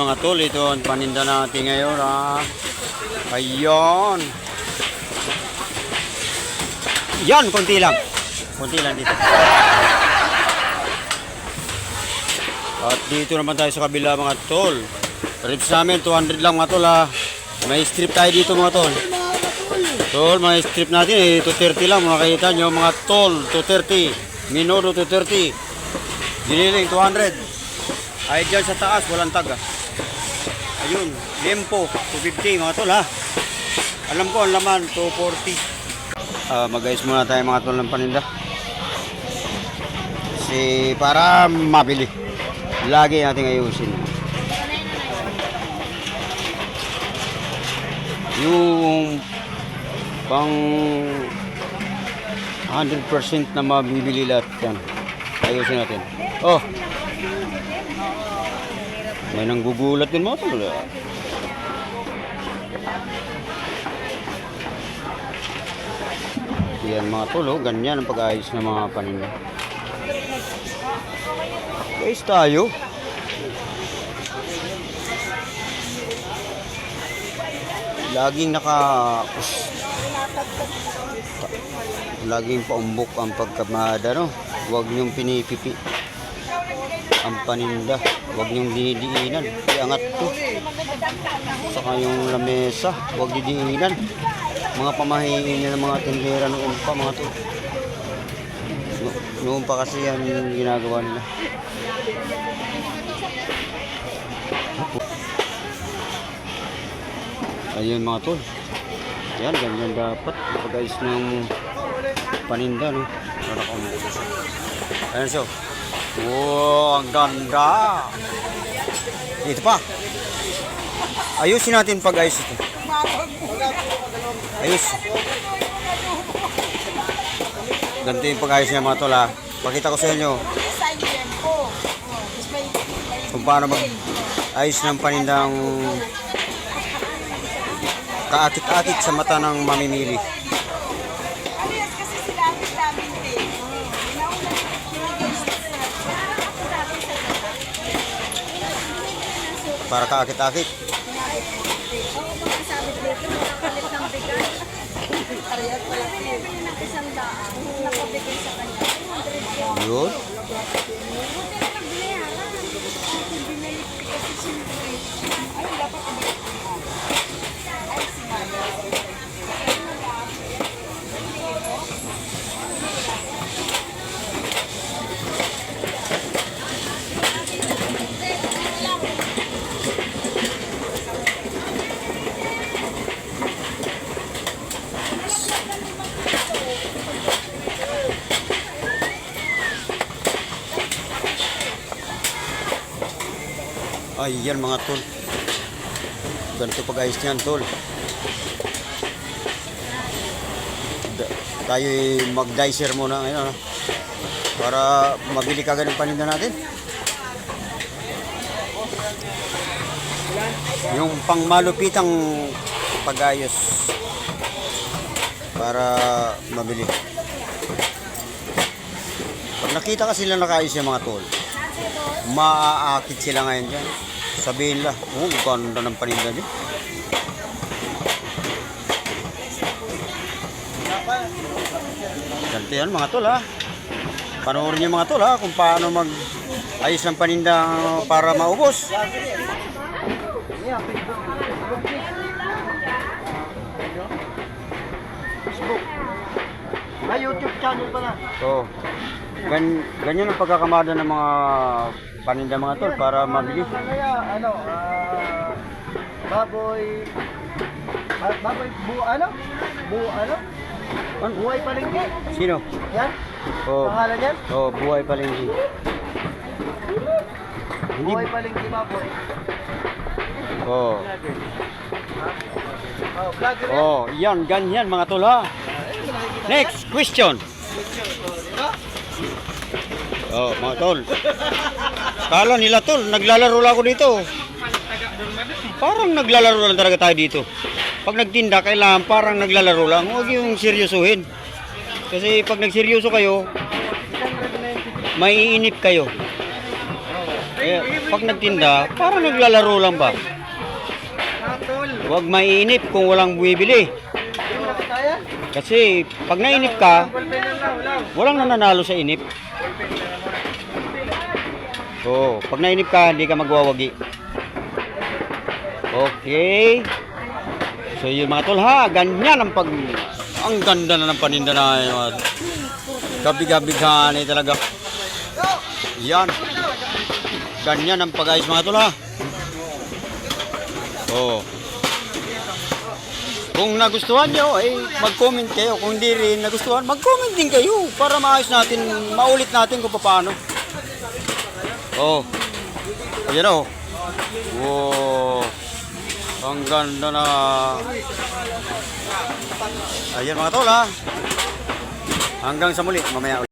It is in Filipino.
Mga tol, ito ang paninda natin ngayon ha. Ayun. Yan, konti lang. Konti lang dito. At dito naman tayo sa kabila mga tol. Ribs namin, 200 lang mga tol ha. May strip tayo dito mga tol. Tol, mga strip natin eh, 230 lang. Makikita nyo mga tol, 230. Minodo 230. Giniling 200. Ay dyan sa taas, walang tag ah. Ayun, limpo, 250 mga tol ha. Alam ko ang laman, 240. Ah, mag-ayos muna tayo mga tol ng paninda. Kasi para mabili. Lagi natin ayusin. Yung pang 100% na mabibili lahat yan. Ayusin natin. Oh, may nanggugulat din mga tol. ah. Yan mga tol, oh. ganyan ang pag-ayos ng mga paninda. Guys tayo. Laging naka laging paumbok ang pagkamada no. Huwag niyong pinipipi ang paninda. Huwag niyong dinidiinan. Iangat to. Saka yung lamesa, huwag didiinan. Mga pamahiin ng mga tindera noon pa mga to. No, noon pa kasi yan yung ginagawa nila. Ayun mga tol. Yan, ganyan dapat. Pag-ayos ng paninda, no? Para kung... Ayan siya. Wow, ang ganda! Dito pa. Ayusin natin pag-ayos ito. Ayos. Ganito yung pag-ayos niya mga tol ha. Pakita ko sa inyo kung paano mag-ayos ng panindang kaakit-akit sa mata ng mamimili. Parehas kasi sila ang daming din. Nauna, Para kaakit-akit. Oo, mga sabi dito, nakapalit ng bigas. Parehas pala. Binibili ng isang daan, nakabigay sa kanya. 200 yun. Buti na kasi. Ay, dapat Ay, yan mga tol. Ganito pag-ayos niyan, tol. Da- tayo mag-dicer muna ngayon, ano? Para mabili kagad ng paninda natin. Yung pangmalupitang pag-ayos para mabili. Pag nakita kasi sila nakaayos yung mga tol, maaakit sila ngayon dyan. Sabihin lang, oh, ganda ng paninda niyo. Ganito yan mga tol ha. Panoorin niyo mga tol ha kung paano mag ayos ng paninda para maubos. May YouTube channel pala. So, gan ganyan ang pagkakamada ng mga paninda mga tol para mabili. Kaya ano, ah, baboy, ba- baboy, bu, ano? Bu, ano? Ano? Buhay palengke. Sino? Yan? Oh, Pangalan yan? oh buhay palengke. Hindi. Buhay palengke baboy. Oh. Oh, vlogger yan. Oh, yan, ganyan mga tol ha. Next question. Oh, mga tol. Kala nila tol, naglalaro lang ako dito. Parang naglalaro lang talaga tayo dito. Pag nagtinda, kailangan parang naglalaro lang. Huwag yung seryosohin. Kasi pag nagseryoso kayo, maiinip kayo. Eh, pag nagtinda, parang naglalaro lang ba? Huwag mainip kung walang bumibili. Kaya? Kasi pag nainip ka, walang nananalo sa inip. So, pag nainip ka, hindi ka magwawagi. Okay. So, yun mga tol ha, ganyan ang pag... Ang ganda na ng paninda na yun. mga- Gabi-gabi gani talaga. Yan. Ganyan ang pag-ayos mga tol ha. Oh. Kung nagustuhan nyo, ay mag-comment kayo. Kung hindi rin nagustuhan, mag-comment din kayo para maayos natin, maulit natin kung paano. Oh. Ayan oh. Wow. Ang ganda na. Ayan mga tol ha. Hanggang sa muli, mamaya ulit.